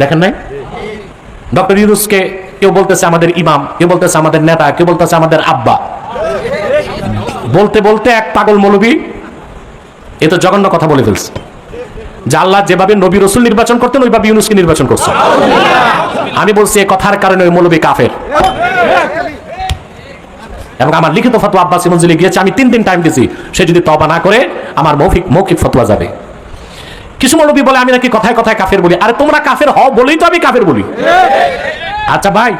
দেখেন নাই? ডক্টর ইউনুসকে কেউ বলতেছে আমাদের ইমাম, কেউ বলতেছে আমাদের নেতা, কেউ বলতেছে আমাদের আব্বা। বলতে বলতে এক পাগল মৌলবী, এ তো জঘন্য কথা বলে ফেলছে। যে আল্লাহ যেভাবে নবী রসুল নির্বাচন করতেন, ওইভাবে ইউনুসকে নির্বাচন করছে। আমি বলছি এই কথার কারণে ওই মৌলবী কাফের। এবং আমার লিখিত ফতোয়া আব্বাস মঞ্জিলে গিয়েছে, আমি তিন দিন টাইম দিয়েছি সে যদি তবা না করে, আমার মৌখিক মৌখিক ফতোয়া যাবে। কিছু মৌলবি বলে আমি নাকি কথায় কথায় কাফের বলি। আরে তোমরা কাফের হও বলেই তো আমি কাফের বলি। আচ্ছা ভাই,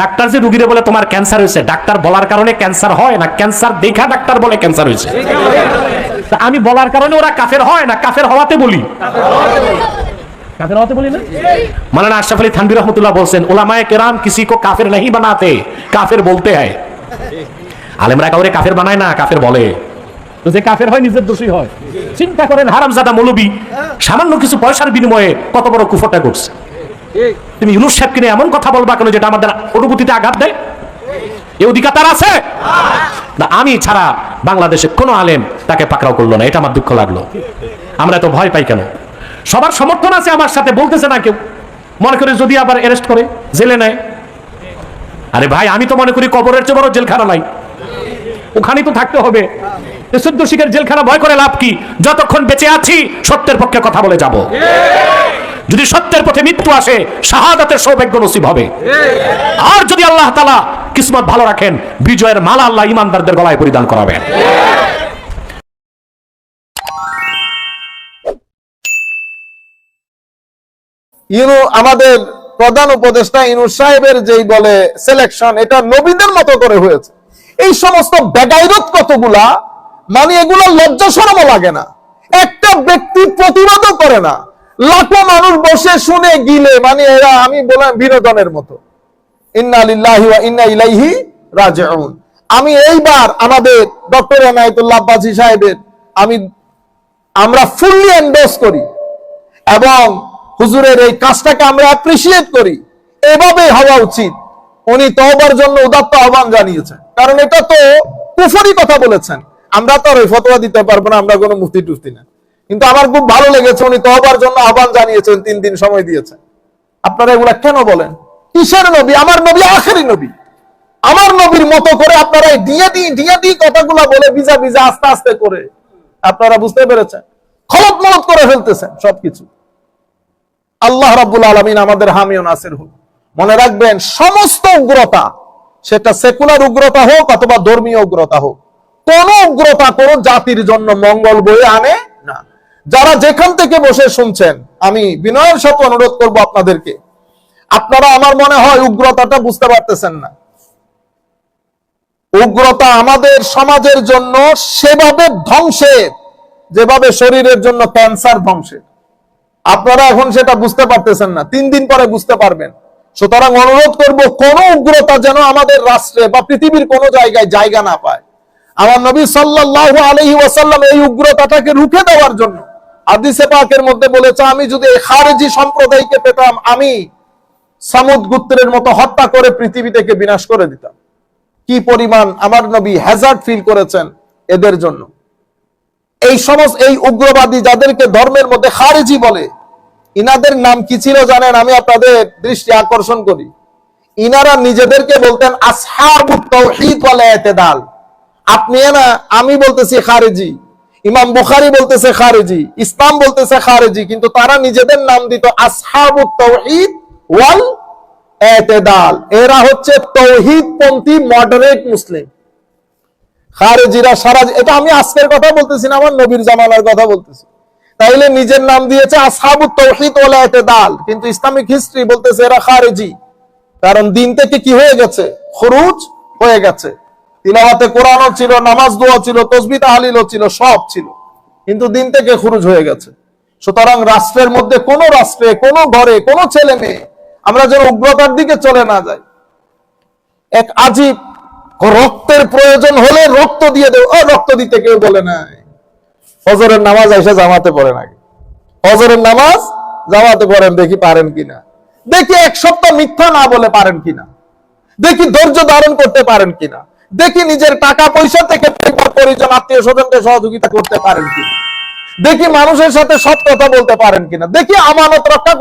ডাক্তার যে রুগীরে বলে তোমার ক্যান্সার হয়েছে, ডাক্তার বলার কারণে ক্যান্সার হয় না? ক্যান্সার দেখা ডাক্তার বলে ক্যান্সার হয়েছে। আমি বলার কারণে ওরা কাফের হয় না? কাফের হওয়াতে বলি। মানানা আশরাফ আলী রহমতুল্লাহ বলছেন, ওলামায়ে কেরাম কিছু কো কাফের নাহি বানাতে, কাফের বলতে হয়। আলেমরা কাউরে কাফের বানায় না, কাফের বলে। তো যে কাফের হয় নিজের দোষী হয়। চিন্তা করেন হারামজাদা মৌলবী সামান্য কিছু পয়সার বিনিময়ে কত বড় কুফরটা করছে। তুমি ইউনুস সাহেবকে নিয়ে এমন কথা বলবা কেন যেটা আমাদের অনুভূতিতে আঘাত দেয়? এ অধিকার তার আছে? না আমি ছাড়া বাংলাদেশে কোনো আলেম তাকে পাকড়াও করল না এটা আমার দুঃখ লাগল। আমরা তো ভয় পাই কেন? সবার সমর্থন আছে আমার সাথে বলতেছে না কেউ। মনে করে যদি আবার অ্যারেস্ট করে জেলে নেয়। আরে ভাই আমি তো মনে করি কবরের চেয়ে বড় জেলখানা নাই। ওখানেই তো থাকতে হবে। চোদ্দ শিখের জেলখানা ভয় করে লাভ কি? যতক্ষণ বেঁচে আছি, সত্যের পক্ষে কথা বলে যাব। যদি সত্যের পথে মৃত্যু আসে, শাহাদাতের সৌভাগ্য নসিব হবে। আর যদি আল্লাহ তালা কিসমত ভালো রাখেন, বিজয়ের মালা আল্লাহ ইমানদারদের গলায় পরিধান করাবেন। ইনু আমাদের প্রধান উপদেষ্টা ইনু সাহেবের যেই বলে সিলেকশন এটা নবীদের মতো করে হয়েছে। এই সমস্ত বেগাইরত কতগুলা মানে এগুলো লজ্জা সরমও লাগে না। একটা ব্যক্তি প্রতিবাদও করে না। লাখো মানুষ বসে শুনে গিলে মানে এরা, আমি বললাম বিনোদনের মতো। ইন্না লিল্লাহি ওয়া ইন্না ইলাইহি রাজিউন। আমি এইবার আমাদের ডক্টর এনায়েতুল্লাহ সাহেবের, আমি, আমরা ফুললি করি। এবং হুজুরের এই কাজটাকে আমরা অ্যাপ্রিসিয়েট করি। এভাবে হওয়া উচিত। উনি তওবার জন্য উদাত্ত আহ্বান জানিয়েছেন। কারণ এটা তো কুফরি কথা বলেছেন। আমরা তো আর ওই ফতোয়া দিতে পারব না, আমরা কোনো মুফতি টুফতি না। কিন্তু আমার খুব ভালো লেগেছে, উনি তওবার জন্য আহ্বান জানিয়েছেন, তিন দিন সময় দিয়েছেন। আপনারা এগুলা কেন বলেন? কিসের নবী? আমার নবী আখেরি নবী। আমার নবীর মতো করে আপনারা এই দিয়ে দিই দিয়ে দিই কথাগুলো বলে ভিজা ভিজা আস্তে আস্তে করে, আপনারা বুঝতে পেরেছেন? খলত মলত করে ফেলতেছেন সবকিছু। আল্লাহ রাব্বুল আলামিন আমাদের হামিও নাসির হোক। মনে রাখবেন, সমস্ত উগ্রতা, সেটা সেকুলার উগ্রতা হোক অথবা ধর্মীয় উগ্রতা হোক কোন উগ্রতা কোন জাতির জন্য মঙ্গল বয়ে আনে না। যারা যেখান থেকে বসে শুনছেন, আমি বিনয়ের সাথে অনুরোধ করব আপনাদেরকে। আপনারা আমার মনে হয় উগ্রতাটা বুঝতে পারতেছেন না। উগ্রতা আমাদের সমাজের জন্য সেভাবে ধ্বংসের, যেভাবে শরীরের জন্য ক্যান্সার ধ্বংসের। আপনারা এখন সেটা বুঝতে পারতেছেন না, তিন দিন পরে বুঝতে পারবেন। সুতরাং অনুরোধ করব, কোন উগ্রতা যেন আমাদের রাষ্ট্রে বা পৃথিবীর কোনো জায়গায় জায়গা না পায়। আমার নবী সাল্লাল্লাহু আলাইহি ওয়াসাল্লাম এই উগ্রতাটাকে রুখে দেওয়ার জন্য হাদিসে পাকের মধ্যে বলেছে, আমি যদি এই খারেজি সম্প্রদায়কে পেতাম, আমি সামুদ গুত্রের মতো হত্যা করে পৃথিবী থেকে বিনাশ করে দিতাম। কি পরিমাণ আমার নবী হ্যাজার্ড ফিল করেছেন এদের জন্য? এই সমস্ত, এই উগ্রবাদী যাদেরকে ধর্মের মধ্যে খারেজি বলে, ইনাদের নাম কি ছিল জানেন? আমি আপনাদের দৃষ্টি আকর্ষণ করি। ইনারা নিজেদেরকে বলতেন, আসহাবুত তাওহীদ ওয়াল ইতিদাল আপনি না, আমি বলতেছি খারেজি, ইমাম বুখারী বলতেছে খারেজি, ইসলাম বলতেছে খারেজি, কিন্তু তারা নিজেদের নাম দিত আসহাবুত তাওহীদ ওয়াল ইতিদাল এরা হচ্ছে তৌহিদপন্থী মডারেট মুসলিম। খারেজিরা সারা এটা আমি আজকের কথা বলতেছি না, আমার নবীর জামানার কথা বলতেছি। তাইলে নিজের নাম দিয়েছে আসহাবু তৌহিদ ওয়াল ইতিদাল কিন্তু ইসলামিক হিস্ট্রি বলতেছে এরা খারেজি। কারণ দিন থেকে কি হয়ে গেছে? খরুজ হয়ে গেছে। তিলাওয়াতে কোরআনও ছিল নামাজ দোয়া ছিল, তসবি তাহলিলও ছিল, সব ছিল। কিন্তু দিন থেকে খরুজ হয়ে গেছে। সুতরাং রাষ্ট্রের মধ্যে কোন রাষ্ট্রে, কোন ঘরে, কোন ছেলে মেয়ে, আমরা যেন উগ্রতার দিকে চলে না যাই। এক আজীব রক্তের প্রয়োজন হলে রক্ত দিয়ে দেব রক্ত দিতে কেউ বলে নাই ফজরের নামাজ এসে জামাতে পড়ে নাকি ফজরের নামাজ জামাতে পড়েন, দেখি পারেন কিনা। দেখি এক সপ্তাহ মিথ্যা না বলে পারেন কিনা। দেখি ধৈর্য ধারণ করতে পারেন কিনা। দেখি নিজের টাকা পয়সা থেকে পরিবার, পরিজন, আত্মীয় স্বজনকে সহযোগিতা করতে পারেন কিনা। দেখি মানুষের সাথে সৎ কথা বলতে পারেন কিনা। দেখি আমানত রক্ষা